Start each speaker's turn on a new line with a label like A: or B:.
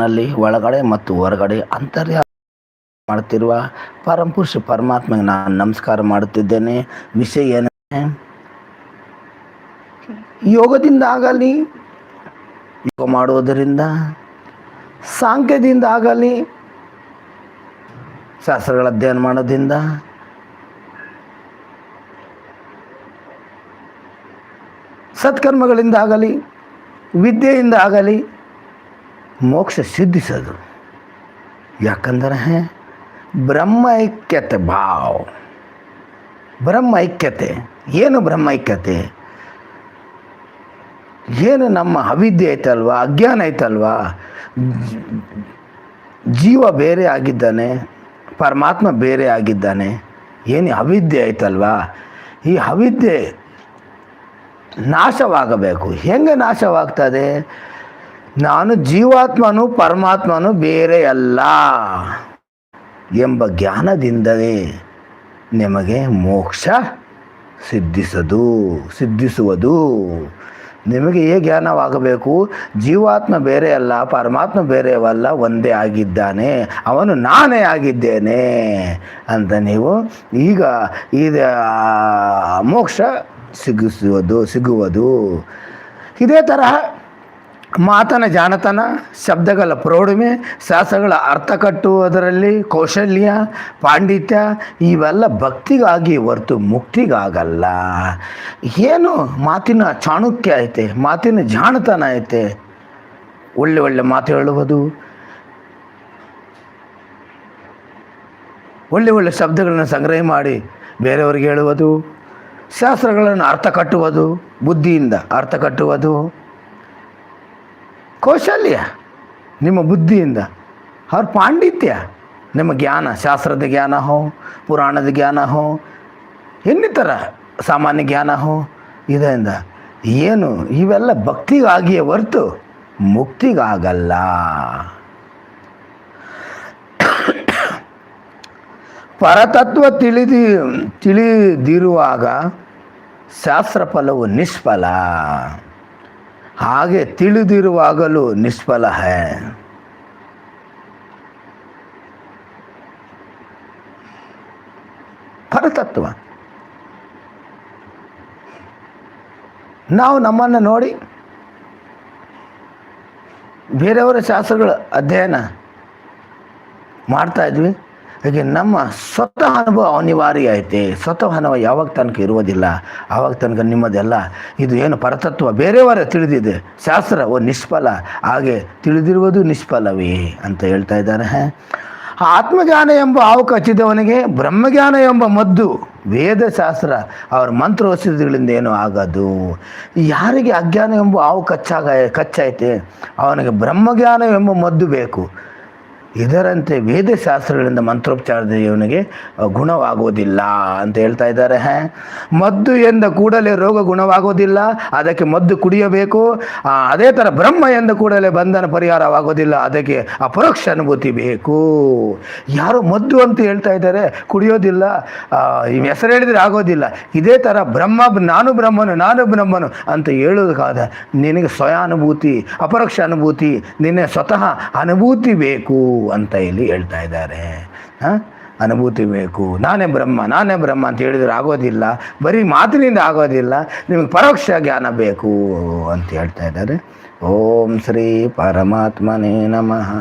A: ನಲ್ಲಿ ಒಳಗಡೆ ಮತ್ತು ಹೊರಗಡೆ ಅಂತರ್ಯ ಮಾಡ್ತಿರುವ ಪರಮಪುರುಷ ಪರಮಾತ್ಮಗೆ ನಾನು ನಮಸ್ಕಾರ ಮಾಡುತ್ತಿದ್ದೇನೆ. ವಿಷಯ ಏನೇ ಯೋಗದಿಂದ ಆಗಲಿ, ಯೋಗ ಮಾಡುವುದರಿಂದ, ಸಾಂಖ್ಯದಿಂದ ಆಗಲಿ, ಶಾಸ್ತ್ರಗಳ ಅಧ್ಯಯನ ಮಾಡೋದ್ರಿಂದ, ಸತ್ಕರ್ಮಗಳಿಂದ ಆಗಲಿ, ವಿದ್ಯೆಯಿಂದ ಆಗಲಿ ಮೋಕ್ಷ ಸಿದ್ಧಿಸೋದು. ಯಾಕಂದರೆ ಬ್ರಹ್ಮ ಐಕ್ಯತೆ ಭಾವ್. ಬ್ರಹ್ಮ ಐಕ್ಯತೆ. ಏನು ಬ್ರಹ್ಮ ಐಕ್ಯತೆ? ಏನು ನಮ್ಮ ಅವಿದ್ಯೆ ಐತಲ್ವ? ಅಜ್ಞಾನ ಐತಲ್ವ? ಜೀವ ಬೇರೆ ಆಗಿದ್ದಾನೆ, ಪರಮಾತ್ಮ ಬೇರೆ ಆಗಿದ್ದಾನೆ, ಏನು ಅವಿದ್ಯೆ ಐತಲ್ವ? ಈ ಅವಿದ್ಯೆ ನಾಶವಾಗಬೇಕು. ಹೆಂಗೆ ನಾಶವಾಗ್ತದೆ? ನಾನು ಜೀವಾತ್ಮನು ಪರಮಾತ್ಮನು ಬೇರೆ ಅಲ್ಲ ಎಂಬ ಜ್ಞಾನದಿಂದಲೇ ನಿಮಗೆ ಮೋಕ್ಷ ಸಿದ್ಧಿಸದು, ಸಿದ್ಧಿಸುವುದು. ನಿಮಗೆ ಏ ಜ್ಞಾನವಾಗಬೇಕು? ಜೀವಾತ್ಮ ಬೇರೆ ಅಲ್ಲ, ಪರಮಾತ್ಮ ಬೇರೆಯವಲ್ಲ ಒಂದೇ ಆಗಿದ್ದಾನೆ, ಅವನು ನಾನೇ ಆಗಿದ್ದೇನೆ ಅಂತ ನೀವು ಈಗ ಇದು ಮೋಕ್ಷ ಸಿಗಿಸುವುದು, ಸಿಗುವುದು. ಇದೇ ತರಹ ಮಾತನ ಜಾಣತನ, ಶಬ್ದಗಳ ಪ್ರೌಢಿಮೆ ಶಾಸ್ತ್ರಗಳ ಅರ್ಥ ಕಟ್ಟುವುದರಲ್ಲಿ ಕೌಶಲ್ಯ, ಪಾಂಡಿತ್ಯ ಇವೆಲ್ಲ ಭಕ್ತಿಗಾಗಿ ಹೊರತು ಮುಕ್ತಿಗಾಗಲ್ಲ. ಏನು ಮಾತಿನ ಚಾಣುಕ್ಯ ಐತೆ, ಮಾತಿನ ಜಾಣತನ ಐತೆ? ಒಳ್ಳೆ ಒಳ್ಳೆ ಮಾತು ಹೇಳುವುದು. ಒಳ್ಳೆ ಒಳ್ಳೆ ಶಬ್ದಗಳನ್ನು ಸಂಗ್ರಹ ಮಾಡಿ ಬೇರೆಯವರಿಗೆ ಹೇಳುವುದು. ಶಾಸ್ತ್ರಗಳನ್ನು ಅರ್ಥ ಕಟ್ಟುವುದು, ಬುದ್ಧಿಯಿಂದ ಅರ್ಥ ಕಟ್ಟುವುದು. ಕೌಶಲ್ಯ, ನಿಮ್ಮ ಬುದ್ಧಿಯಿಂದ. ಅವ್ರ ಪಾಂಡಿತ್ಯ, ನಿಮ್ಮ ಜ್ಞಾನ, ಶಾಸ್ತ್ರದ ಜ್ಞಾನ ಹೋ, ಪುರಾಣದ ಜ್ಞಾನ ಹೋ, ಇನ್ನಿತರ ಸಾಮಾನ್ಯ ಜ್ಞಾನ ಹೋ, ಇದರಿಂದ ಏನು ಇವೆಲ್ಲ ಭಕ್ತಿಗಾಗಿಯೇ ಹೊರತು ಮುಕ್ತಿಗಾಗಲ್ಲ. ಪರತತ್ವ ತಿಳಿದಿ, ತಿಳಿದಿರುವಾಗ ಶಾಸ್ತ್ರ ಫಲವು ನಿಷ್ಫಲ. ಹಾಗೆ ತಿಳಿದಿರುವಾಗಲೂ ನಿಷ್ಫಲ ಹೇ. ಪರತತ್ವ. ನಾವು ನಮ್ಮನ್ನು ನೋಡಿ ಬೇರೆಯವರ ಶಾಸ್ತ್ರಗಳ ಅಧ್ಯಯನ ಮಾಡ್ತಾ ಇದ್ವಿ. ಹಾಗೆ ನಮ್ಮ ಸ್ವತಃ ಅನುಭವ ಅನಿವಾರ್ಯ ಐತೆ. ಸ್ವತಃ ಅನುಭವ ಯಾವಾಗ ತನಕ ಇರುವುದಿಲ್ಲ, ಆವಾಗ ತನಕ ನಿಮ್ಮದೆಲ್ಲ ಇದು ಏನು ಪರತತ್ವ ಬೇರೆಯವರ ತಿಳಿದಿದೆ. ಶಾಸ್ತ್ರ, ಓ ನಿಷ್ಫಲ, ಹಾಗೆ ತಿಳಿದಿರುವುದು ನಿಷ್ಫಲವೇ ಅಂತ ಹೇಳ್ತಾ ಇದ್ದಾರೆ. ಆತ್ಮಜ್ಞಾನ ಎಂಬ ಹಾವು ಕಚ್ಚಿದವನಿಗೆ ಬ್ರಹ್ಮಜ್ಞಾನ ಎಂಬ ಮದ್ದು ವೇದಶಾಸ್ತ್ರ ಅವರ ಮಂತ್ರೋಸಿಗಳಿಂದ ಏನು ಆಗೋದು. ಯಾರಿಗೆ ಅಜ್ಞಾನ ಎಂಬ ಹಾವು ಕಚ್ಚಾಗ ಕಚ್ಚೈತೆ ಅವನಿಗೆ ಬ್ರಹ್ಮಜ್ಞಾನ ಎಂಬ ಮದ್ದು ಬೇಕು. ಇದರಂತೆ ವೇದಶಾಸ್ತ್ರಗಳಿಂದ ಮಂತ್ರೋಪಚಾರದ ಇವನಿಗೆ ಗುಣವಾಗುವುದಿಲ್ಲ ಅಂತ ಹೇಳ್ತಾ ಇದ್ದಾರೆ. ಮದ್ದು ಎಂದ ಕೂಡಲೇ ರೋಗ ಗುಣವಾಗೋದಿಲ್ಲ ಅದಕ್ಕೆ ಮದ್ದು ಕುಡಿಯಬೇಕು. ಅದೇ ಥರ ಬ್ರಹ್ಮ ಎಂದ ಕೂಡಲೇ ಬಂಧನ ಪರಿಹಾರವಾಗೋದಿಲ್ಲ ಅದಕ್ಕೆ ಅಪರೋಕ್ಷ ಅನುಭೂತಿ ಬೇಕು. ಯಾರು ಮದ್ದು ಅಂತ ಹೇಳ್ತಾ ಇದ್ದಾರೆ? ಕುಡಿಯೋದಿಲ್ಲ. ಹೆಸರು ಹೇಳಿದರೆ ಆಗೋದಿಲ್ಲ. ಇದೇ ಥರ ಬ್ರಹ್ಮ, ನಾನು ಬ್ರಹ್ಮನು ನಾನು ಬ್ರಹ್ಮನು ಅಂತ ಹೇಳೋದಕ್ಕಾದ ನಿನಗೆ ಸ್ವಯಾನುಭೂತಿ ಅಪರೋಕ್ಷ ಅನುಭೂತಿ, ನಿನ್ನೆ ಸ್ವತಃ ಅನುಭೂತಿ ಬೇಕು. ಅಂತ ಇಲ್ಲಿ ಹೇಳ್ತಾ ಇದ್ದಾರೆ. ಅನುಭೂತಿ ಬೇಕು. ನಾನೇ ಬ್ರಹ್ಮ ನಾನೇ ಬ್ರಹ್ಮ ಅಂತ ಹೇಳಿದ್ರೆ ಆಗೋದಿಲ್ಲ. ಬರೀ ಮಾತಿನಿಂದ ಆಗೋದಿಲ್ಲ. ನಿಮಗೆ ಪರೋಕ್ಷ ಜ್ಞಾನ ಬೇಕು ಅಂತ ಹೇಳ್ತಾ ಇದ್ದಾರೆ. ಓಂ ಶ್ರೀ ಪರಮಾತ್ಮನೇ ನಮಃ.